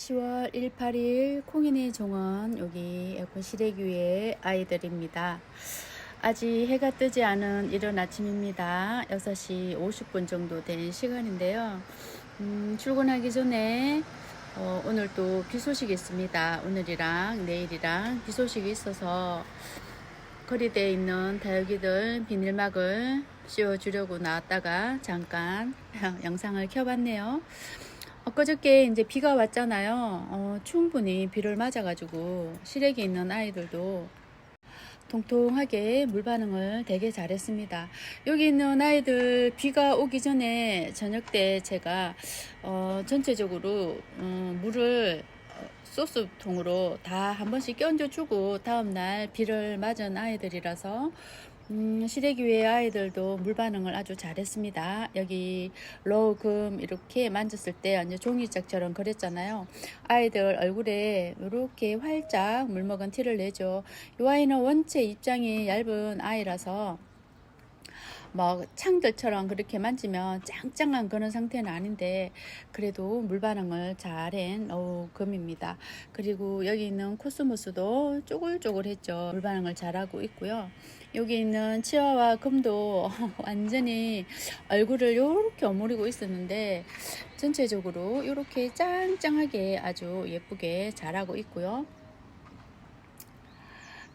10월 1, 8일 콩이네 종원 여기 에어컨 위에 아이들입니다. 아직 해가 뜨지 않은 이른 아침입니다. 6시 50분 정도 된 시간인데요. 음, 출근하기 전에 어, 오늘 또 비 소식이 있습니다. 오늘이랑 내일이랑 비 소식이 있어서 거리대에 있는 다육이들 비닐막을 씌워주려고 나왔다가 잠깐 영상을 켜봤네요. 엊그저께 이제 비가 왔잖아요. 어, 충분히 비를 맞아가지고 실외기 있는 아이들도 통통하게 물 반응을 되게 잘했습니다. 여기 있는 아이들 비가 오기 전에 저녁 때 제가 어, 전체적으로 어, 물을 어, 소스통으로 다 한 번씩 끼얹어주고 다음날 비를 맞은 아이들이라서 음, 시래기회 아이들도 물 반응을 아주 잘했습니다. 여기 로금 이렇게 만졌을 때 완전 종이짝처럼 그랬잖아요. 아이들 얼굴에 이렇게 활짝 물 먹은 티를 내죠. 이 아이는 원체 입장이 얇은 아이라서 뭐 창들처럼 그렇게 만지면 짱짱한 그런 상태는 아닌데 그래도 물 반응을 잘한 어우 금입니다. 그리고 여기 있는 코스모스도 쪼글쪼글했죠. 물 반응을 잘하고 있고요. 여기 있는 치아와 금도 완전히 얼굴을 이렇게 어무리고 있었는데 전체적으로 이렇게 짱짱하게 아주 예쁘게 자라고 있고요.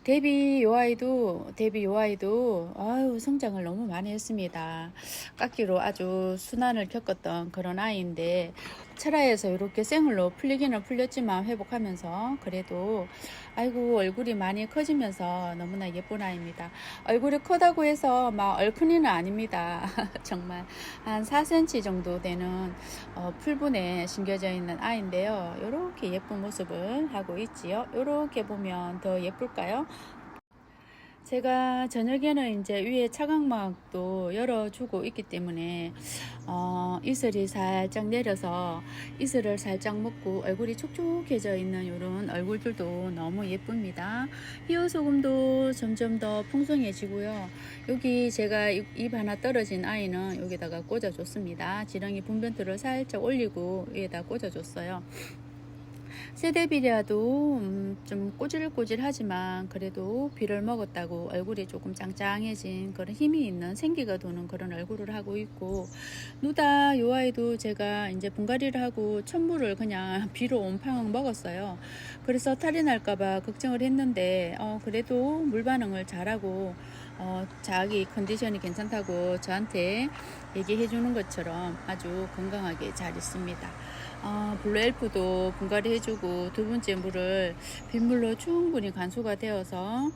데뷔 요 아이도 데뷔 요 아이도 아유 성장을 너무 많이 했습니다. 깎기로 아주 순환을 겪었던 그런 아이인데 철화에서 이렇게 생물로 풀리기는 풀렸지만 회복하면서 그래도 아이고 얼굴이 많이 커지면서 너무나 예쁜 아이입니다. 얼굴이 크다고 해서 막 얼큰이는 아닙니다. 정말 한 4cm 정도 되는 어, 풀분에 심겨져 있는 아이인데요. 이렇게 예쁜 모습을 하고 있지요. 이렇게 보면 더 예쁠까요? 제가 저녁에는 이제 위에 차광막도 열어주고 있기 때문에 어, 이슬이 살짝 내려서 이슬을 살짝 먹고 얼굴이 촉촉해져 있는 이런 얼굴들도 너무 예쁩니다. 히어소금도 점점 더 풍성해지고요. 여기 제가 입, 입 하나 떨어진 아이는 여기다가 꽂아줬습니다. 지렁이 분변토를 살짝 올리고 위에다 꽂아줬어요. 세대비라도 음, 좀 꼬질꼬질하지만 그래도 비를 먹었다고 얼굴이 조금 짱짱해진 그런 힘이 있는 생기가 도는 그런 얼굴을 하고 있고 누다 요 아이도 제가 이제 분갈이를 하고 천물을 그냥 비로 온팡 먹었어요. 그래서 탈이 날까봐 걱정을 했는데 어, 그래도 물 반응을 잘하고 어, 자기 컨디션이 괜찮다고 저한테 얘기해 주는 것처럼 아주 건강하게 잘 있습니다. 어, 블루 엘프도 분갈이 해주고 두 번째 물을 빗물로 충분히 간수가 되어서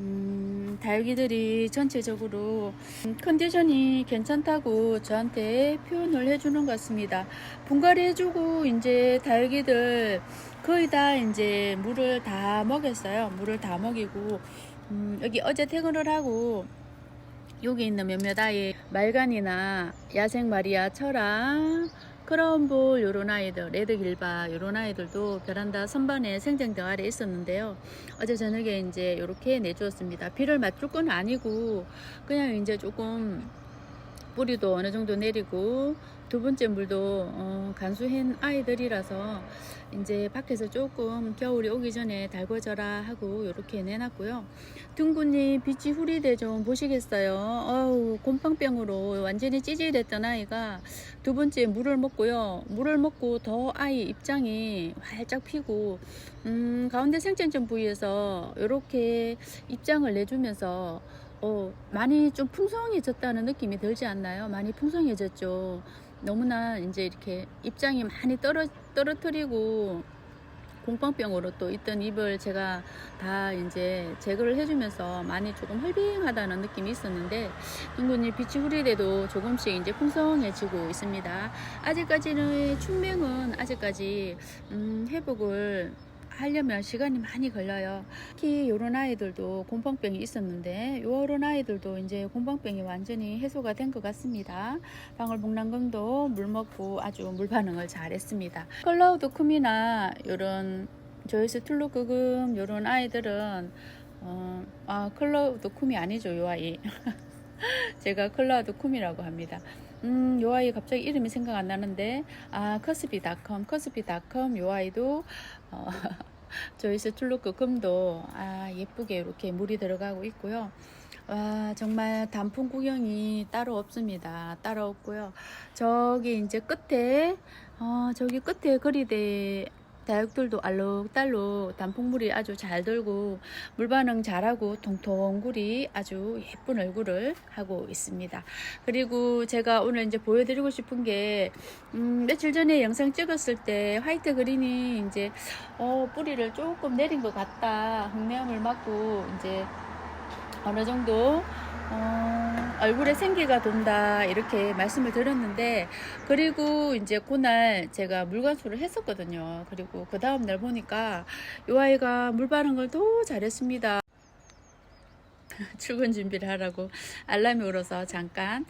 음, 다육이들이 전체적으로 컨디션이 괜찮다고 저한테 표현을 해주는 것 같습니다. 분갈이 해주고 이제 다육이들 거의 다 이제 물을 다 먹였어요. 물을 다 먹이고 음, 여기 어제 퇴근을 하고 여기 있는 몇몇 아이 말간이나 야생 마리아 철아 크라운볼 요런 아이들 레드 길바 요런 아이들도 베란다 선반에 생장등 아래 있었는데요. 어제 저녁에 이제 이렇게 내주었습니다. 비를 맞출 건 아니고 그냥 이제 조금 뿌리도 어느 정도 내리고 두 번째 물도 어, 간수한 아이들이라서 이제 밖에서 조금 겨울이 오기 전에 달궈져라 하고 이렇게 내놨고요. 둥근이 빛이 후리대 좀 보시겠어요. 어우 곰팡병으로 완전히 찌질했던 아이가 두 번째 물을 먹고요. 물을 먹고 더 아이 입장이 활짝 피고 음, 가운데 생장점 부위에서 이렇게 입장을 내주면서 어, 많이 좀 풍성해졌다는 느낌이 들지 않나요? 많이 풍성해졌죠. 너무나 이제 이렇게 입장이 많이 떨어, 떨어뜨리고 공황병으로 또 있던 입을 제가 다 이제 제거를 해주면서 많이 조금 헐빙하다는 느낌이 있었는데 둥근이 빛이 흐리대도 조금씩 이제 풍성해지고 있습니다. 아직까지는 충명은 아직까지 음, 회복을 하려면 시간이 많이 걸려요. 특히 요런 아이들도 곰팡병이 있었는데 요런 아이들도 이제 곰팡병이 완전히 해소가 된 것 같습니다. 방울복랑금도 물 먹고 아주 물 반응을 잘했습니다. 클라우드 쿰이나 요런 조이스 툴루그금 요런 아이들은 어, 아 클라우드 쿰이 아니죠 요 아이. 제가 클라우드 쿰이라고 합니다. 음, 요 아이 갑자기 이름이 생각 안 나는데, 아, 커스비닷컴, 커스비닷컴 요 아이도, 어, 조이스 툴루크 금도, 아, 예쁘게 이렇게 물이 들어가고 있고요. 와, 정말 단풍 구경이 따로 없습니다. 따로 없고요. 저기 이제 끝에, 어, 저기 끝에 거리대 다육들도 알록달록 단풍물이 아주 잘 돌고 물 반응 잘하고 통통구리 아주 예쁜 얼굴을 하고 있습니다. 그리고 제가 오늘 이제 보여드리고 싶은 게 음, 며칠 전에 영상 찍었을 때 화이트 그린이 이제 어, 뿌리를 조금 내린 것 같다 흙내음을 맞고 이제 어느 정도 어, 얼굴에 생기가 돈다 이렇게 말씀을 드렸는데 그리고 이제 그날 제가 물관수를 했었거든요. 그리고 그 다음 날 보니까 이 아이가 물 바른 걸더 잘했습니다. 출근 준비를 하라고 알람이 울어서 잠깐.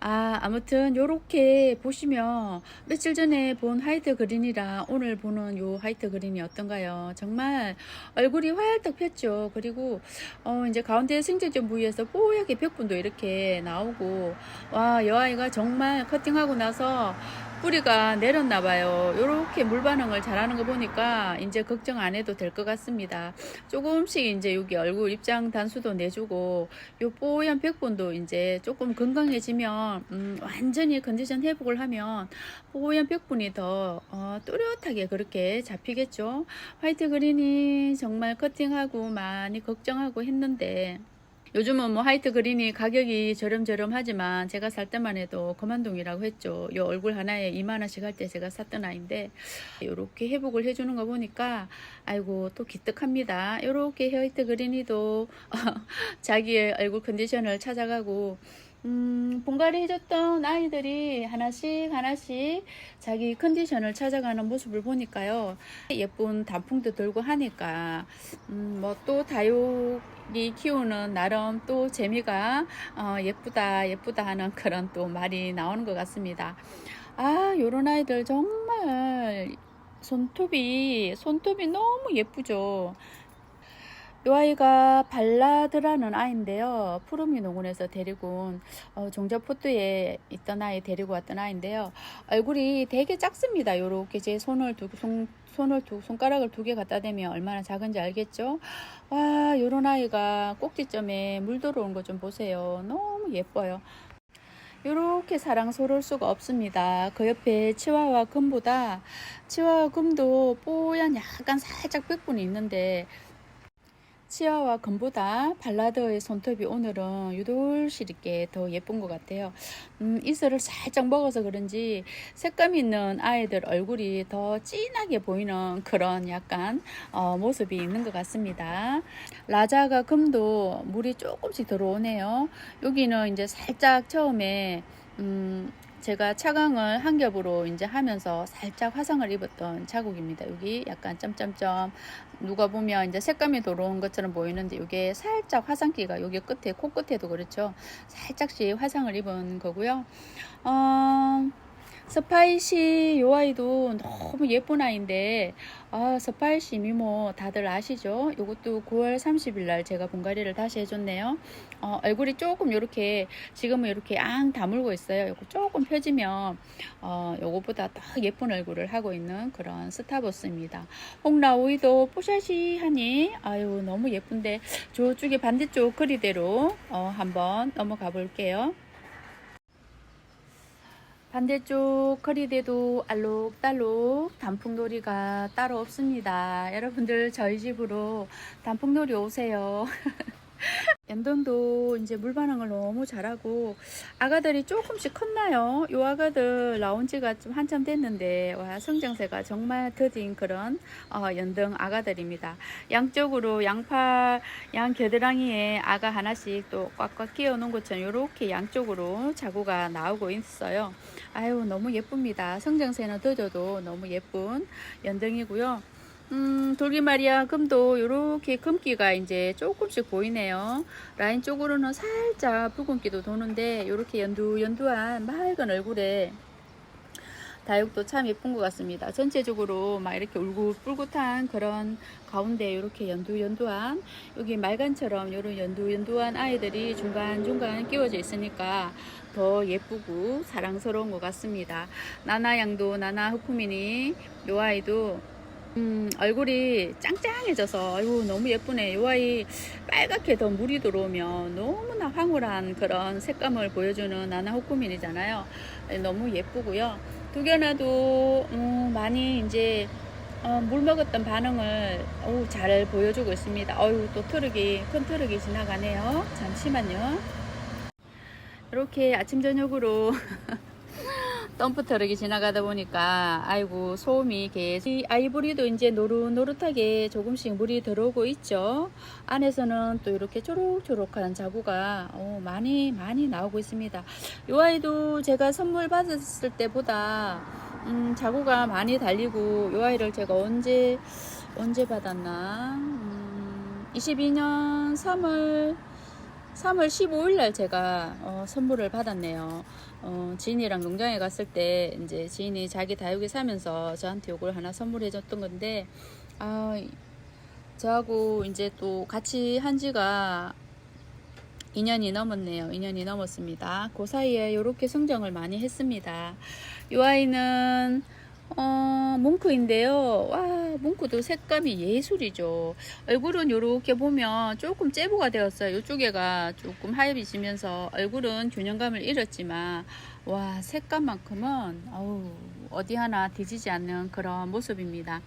아 아무튼 요렇게 보시면 며칠 전에 본 화이트 그린이랑 오늘 보는 요 화이트 그린이 어떤가요? 정말 얼굴이 활짝 폈죠. 그리고 어 이제 가운데 생제점 부위에서 뽀얗게 벽분도 이렇게 나오고 와 여아이가 정말 커팅하고 나서 뿌리가 내렸나 봐요. 요렇게 물 반응을 잘하는 거 보니까 이제 걱정 안 해도 될 것 같습니다. 조금씩 이제 여기 얼굴 입장 단수도 내주고 요 뽀얀 백분도 이제 조금 건강해지면 음, 완전히 컨디션 회복을 하면 뽀얀 백분이 더 어, 또렷하게 그렇게 잡히겠죠. 화이트 그린이 정말 커팅하고 많이 걱정하고 했는데 요즘은 뭐 화이트 그린이 가격이 저렴저렴하지만 제가 살 때만 해도 거만동이라고 했죠. 요 얼굴 하나에 2만 원씩 할 때 제가 샀던 아이인데 요렇게 회복을 해주는 거 보니까 아이고 또 기특합니다. 요렇게 화이트 그린이도 자기의 얼굴 컨디션을 찾아가고 음, 본가리 해줬던 아이들이 하나씩 하나씩 자기 컨디션을 찾아가는 모습을 보니까요. 예쁜 단풍도 들고 하니까, 음, 뭐 또 다육이 키우는 나름 또 재미가, 어, 예쁘다, 예쁘다 하는 그런 또 말이 나오는 것 같습니다. 아, 요런 아이들 정말 손톱이, 손톱이 너무 예쁘죠. 이 아이가 발라드라는 아이인데요. 푸르미 농원에서 데리고 온 어, 종자포트에 있던 아이 데리고 왔던 아이인데요. 얼굴이 되게 작습니다. 요렇게 제 손을 두 손, 손을 두 손가락을 두 개 갖다 대면 얼마나 작은지 알겠죠? 와, 요런 아이가 꼭지점에 물 들어온 거 좀 보세요. 너무 예뻐요. 이렇게 사랑스러울 수가 없습니다. 그 옆에 치와와 금보다 치와와 금도 뽀얀 약간 살짝 백분이 있는데 치아와 금보다 발라드의 손톱이 오늘은 유돌실 있게 더 예쁜 것 같아요. 음, 이슬을 살짝 먹어서 그런지 색감 있는 아이들 얼굴이 더 진하게 보이는 그런 약간 어, 모습이 있는 것 같습니다. 라자가 금도 물이 조금씩 들어오네요. 여기는 이제 살짝 처음에 음, 제가 차광을 한 겹으로 이제 하면서 살짝 화상을 입었던 자국입니다. 여기 약간 점점점 누가 보면 이제 색감이 돌아온 것처럼 보이는데 이게 살짝 화상기가 여기 끝에 코끝에도 그렇죠. 살짝씩 화상을 입은 거고요. 어, 스파이시 요 아이도 너무 예쁜 아이인데 아 스파이시 미모 다들 아시죠? 요것도 9월 30일 날 제가 분갈이를 다시 해줬네요. 어, 얼굴이 조금 이렇게 지금은 이렇게 앙 다물고 있어요. 요거 조금 펴지면 어, 요거보다 더 예쁜 얼굴을 하고 있는 그런 스타버스입니다. 홍라오이도 뽀샤시하니 아유 너무 예쁜데 저쪽에 반대쪽 거리대로 어, 한번 넘어가 볼게요. 반대쪽 거리대도 알록달록 단풍놀이가 따로 없습니다. 여러분들 저희 집으로 단풍놀이 오세요. 연돈도 이제 물 반응을 너무 잘하고 아가들이 조금씩 컸나요? 요 아가들 나온 지가 좀 한참 됐는데 와 성장세가 정말 더딘 그런 어, 연등 아가들입니다. 양쪽으로 양파 양 겨드랑이에 아가 하나씩 또 꽉꽉 끼워 놓은 것처럼 이렇게 양쪽으로 자구가 나오고 있어요. 아유 너무 예쁩니다. 성장세는 더뎌도 너무 예쁜 연등이고요. 음, 돌기마리아 금도 이렇게 금기가 이제 조금씩 보이네요. 라인 쪽으로는 살짝 붉은기도 도는데 이렇게 연두연두한 맑은 얼굴에 다육도 참 예쁜 것 같습니다. 전체적으로 막 이렇게 울긋불긋한 그런 가운데 이렇게 연두연두한 여기 말간처럼 이런 연두연두한 아이들이 중간중간 끼워져 있으니까 더 예쁘고 사랑스러운 것 같습니다. 나나양도 나나 후쿠미니 요 아이도 음, 얼굴이 짱짱해져서 아이고 너무 예쁘네. 요 아이 빨갛게 더 물이 들어오면 너무나 황홀한 그런 색감을 보여주는 나나 호쿠민이잖아요. 너무 예쁘고요. 두 개나도 음, 많이 이제 어, 물 먹었던 반응을 오, 잘 보여주고 있습니다. 어유 또 트럭이 큰 트럭이 지나가네요. 잠시만요. 이렇게 아침 저녁으로 덤프 트럭이 지나가다 보니까 아이고 소음이 계속. 이 아이보리도 이제 노릇노릇하게 조금씩 물이 들어오고 있죠. 안에서는 또 이렇게 초록초록한 자구가 어, 많이 많이 나오고 있습니다. 이 아이도 제가 선물 받았을 때보다 음, 자구가 많이 달리고 이 아이를 제가 언제 언제 받았나? 음, 22년 3월 3월 15일 날 제가 어, 선물을 받았네요. 어, 지인이랑 농장에 갔을 때 이제 지인이 자기 다육이 사면서 저한테 요걸 하나 선물해 줬던 건데 아 저하고 이제 또 같이 한 지가 2년이 넘었네요. 2년이 넘었습니다. 그 사이에 이렇게 성장을 많이 했습니다. 이 아이는 어, 뭉크인데요. 와, 뭉크도 색감이 예술이죠. 얼굴은 이렇게 보면 조금 째부가 되었어요. 이쪽에가 조금 하엽이 지면서 얼굴은 균형감을 잃었지만, 와, 색감만큼은, 어우, 어디 하나 뒤지지 않는 그런 모습입니다.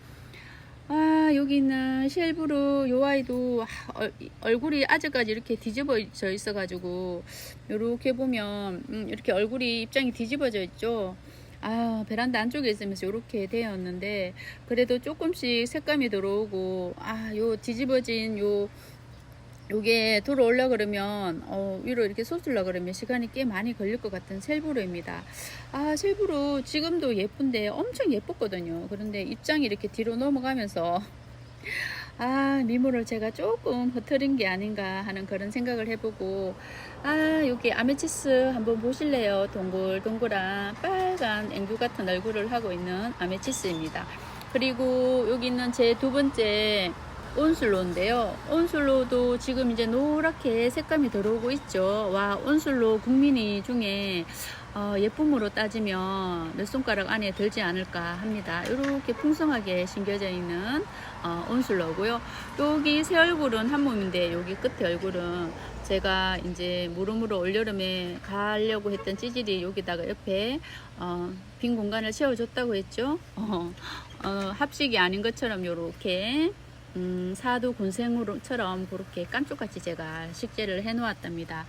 아, 여기 있는 쉘브루 요 아이도 아, 얼, 얼굴이 아직까지 이렇게 뒤집어져 있어가지고, 이렇게 보면, 음, 이렇게 얼굴이 입장이 뒤집어져 있죠. 아, 베란다 안쪽에 있으면서 이렇게 되었는데, 그래도 조금씩 색감이 들어오고, 아, 요 뒤집어진 요, 요게 들어올라 그러면, 어, 위로 이렇게 솟으려 그러면 시간이 꽤 많이 걸릴 것 같은 셀브로입니다. 아, 셀브로 지금도 예쁜데 엄청 예뻤거든요. 그런데 입장이 이렇게 뒤로 넘어가면서, 아, 미모를 제가 조금 흐트린 게 아닌가 하는 그런 생각을 해보고, 아, 여기 아메치스 한번 보실래요? 동글동글한 빨간 앵두 같은 얼굴을 하고 있는 아메치스입니다. 그리고 여기 있는 제 두 번째 온슬로인데요. 온슬로도 지금 이제 노랗게 색감이 들어오고 있죠. 와, 온슬로 국민이 중에 어, 예쁨으로 따지면 몇 손가락 안에 들지 않을까 합니다. 이렇게 풍성하게 심겨져 있는 어, 온슬로고요. 여기 새 얼굴은 한 몸인데 여기 끝에 얼굴은 제가 이제 무릎으로 올여름에 가려고 했던 찌질이 여기다가 옆에 어, 빈 공간을 채워줬다고 했죠. 어, 어, 합식이 아닌 것처럼 이렇게 음, 사두 군생으로처럼 그렇게 깜짝같이 제가 식재를 해 놓았답니다.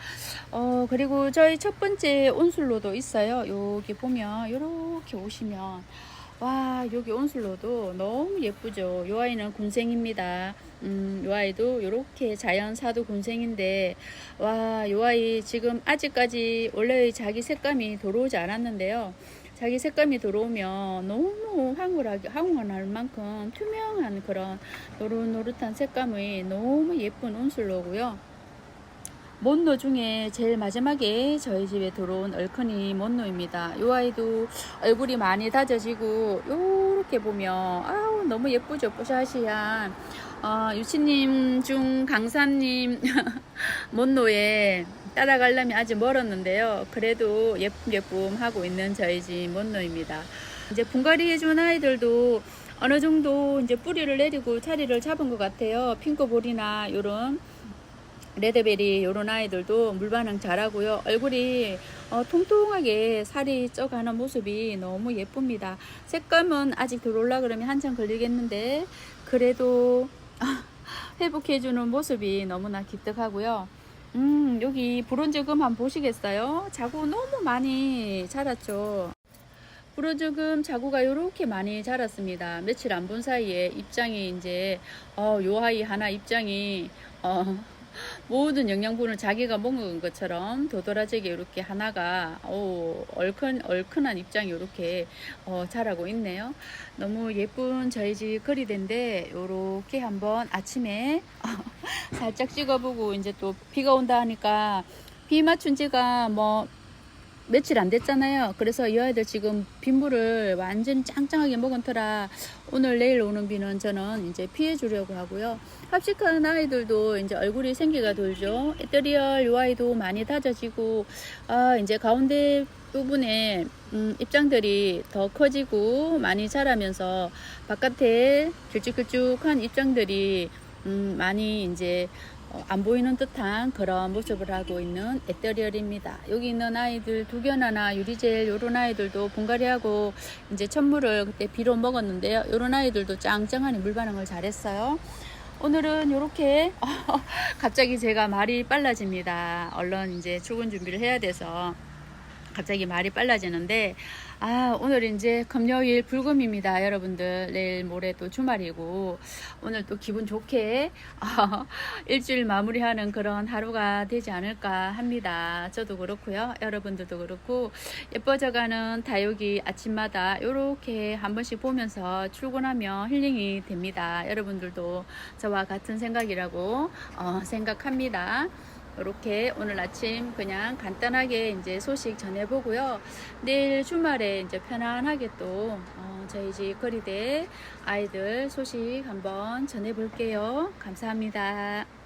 어, 그리고 저희 첫 번째 온술로도 있어요. 여기 보면, 이렇게 오시면, 와, 여기 온술로도 너무 예쁘죠. 요 아이는 군생입니다. 음, 요 아이도 이렇게 자연 사두 군생인데, 와, 요 아이 지금 아직까지 원래 자기 색감이 들어오지 않았는데요. 자기 색감이 들어오면 너무 황홀하게 황홀할 만큼 투명한 그런 노릇노릇한 색감의 너무 예쁜 온슬로고요. 몬노 중에 제일 마지막에 저희 집에 들어온 얼큰이 몬노입니다. 이 아이도 얼굴이 많이 다져지고 요렇게 보면 아우 너무 예쁘죠 뽀샤시한 어, 유치님 중 강사님 몬노에 따라가려면 아직 멀었는데요. 그래도 예쁨 예쁨 하고 있는 저희 집 몬노입니다. 이제 분갈이 해준 아이들도 어느 정도 이제 뿌리를 내리고 자리를 잡은 것 같아요. 핑크볼이나 요런 레드베리 요런 아이들도 물 반응 잘하고요. 얼굴이 어, 통통하게 살이 쪄가는 모습이 너무 예쁩니다. 색감은 아직 들어올라 그러면 한참 걸리겠는데 그래도 회복해주는 모습이 너무나 기특하고요. 음, 여기 브론즈금 한번 보시겠어요? 자구 너무 많이 자랐죠. 브론즈금 자구가 이렇게 많이 자랐습니다. 며칠 안 본 사이에 입장이 이제 어, 요 아이 하나 입장이 어, 모든 영양분을 자기가 먹은 것처럼 도드라지게 이렇게 하나가 오, 얼큰 얼큰한 입장이 이렇게 어, 자라고 있네요. 너무 예쁜 저희 집 거리대인데 이렇게 한번 아침에 살짝 찍어보고 이제 또 비가 온다 하니까 비 맞춘 지가 뭐 며칠 안 됐잖아요. 그래서 이 아이들 지금 빗물을 완전히 짱짱하게 먹은 터라 오늘 내일 오는 비는 저는 이제 피해 주려고 하고요. 합식한 아이들도 이제 얼굴이 생기가 돌죠. 에테리얼 요 아이도 많이 다져지고 아 이제 가운데 부분에 음, 입장들이 더 커지고 많이 자라면서 바깥에 길쭉길쭉한 입장들이 음, 많이 이제 어, 안 보이는 듯한 그런 모습을 하고 있는 에테리얼입니다. 여기 있는 아이들 두견하나 유리젤 요런 아이들도 분갈이하고 이제 천물을 그때 비로 먹었는데요. 요런 아이들도 짱짱하니 물 반응을 잘했어요. 오늘은 이렇게 갑자기 제가 말이 빨라집니다. 얼른 이제 출근 준비를 해야 돼서 갑자기 말이 빨라지는데 아 오늘 이제 금요일 불금입니다 여러분들. 내일 모레 또 주말이고 오늘 또 기분 좋게 어, 일주일 마무리하는 그런 하루가 되지 않을까 합니다. 저도 그렇고요. 여러분들도 그렇고 예뻐져가는 다육이 아침마다 이렇게 한 번씩 보면서 출근하면 힐링이 됩니다. 여러분들도 저와 같은 생각이라고 어, 생각합니다 이렇게 오늘 아침 그냥 간단하게 이제 소식 전해보고요. 내일 주말에 이제 편안하게 또 어, 저희 집 거리대 아이들 소식 한번 전해볼게요. 감사합니다.